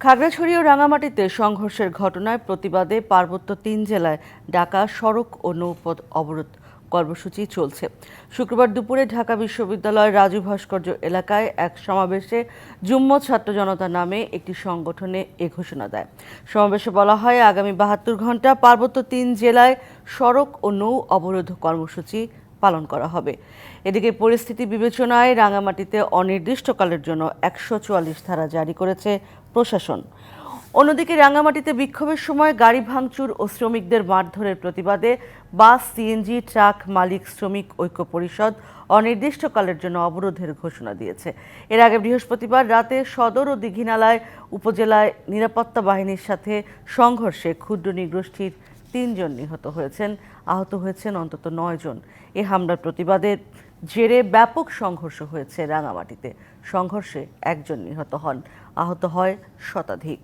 খাগড়াছড়ি ও রাঙামাটিতে সংঘর্ষের ঘটনায় প্রতিবাদে পার্বত্য তিন জেলায় ডাকা সড়ক ও নৌপথ অবরোধ কর্মসূচি চলছে। শুক্রবার দুপুরে ঢাকা বিশ্ববিদ্যালয়ের রাজু ভাস্কর্য এলাকায় এক সমাবেশে জুম্মত ছাত্র জনতা নামে একটি সংগঠনে এ ঘোষণা দেয়। সমাবেশে বলা হয়, আগামী বাহাত্তর ঘণ্টা পার্বত্য তিন জেলায় সড়ক ও নৌ অবরোধ কর্মসূচি পালন করা হবে। এদিকে পরিস্থিতি বিবেচনায় রাঙামাটিতে অনির্দিষ্টকালের জন্য একশো চুয়াল্লিশ ধারা জারি করেছে প্রশাসন। অন্যদিকে রাঙামাটিতে বিক্ষোভের সময় গাড়ি ভাঙচুর ও শ্রমিকদের মারধরের প্রতিবাদে বাস, সিএনজি, ট্রাক মালিক, শ্রমিক ঐক্য পরিষদ অনির্দিষ্টকালের জন্য অবরোধের ঘোষণা দিয়েছে। এর আগে বৃহস্পতিবার রাতে সদর ও দীঘিনালায় উপজেলায় নিরাপত্তা বাহিনীর সাথে সংঘর্ষে ক্ষুদ্র নৃগোষ্ঠীর তিনজন নিহত হয়েছেন, আহত হয়েছেন অন্তত নয়জন। এ হামলার প্রতিবাদের জেরে ব্যাপক সংঘর্ষ হয়েছে রাঙামাটিতে। সংঘর্ষে একজন নিহত হন। আহত হয় শতাধিক।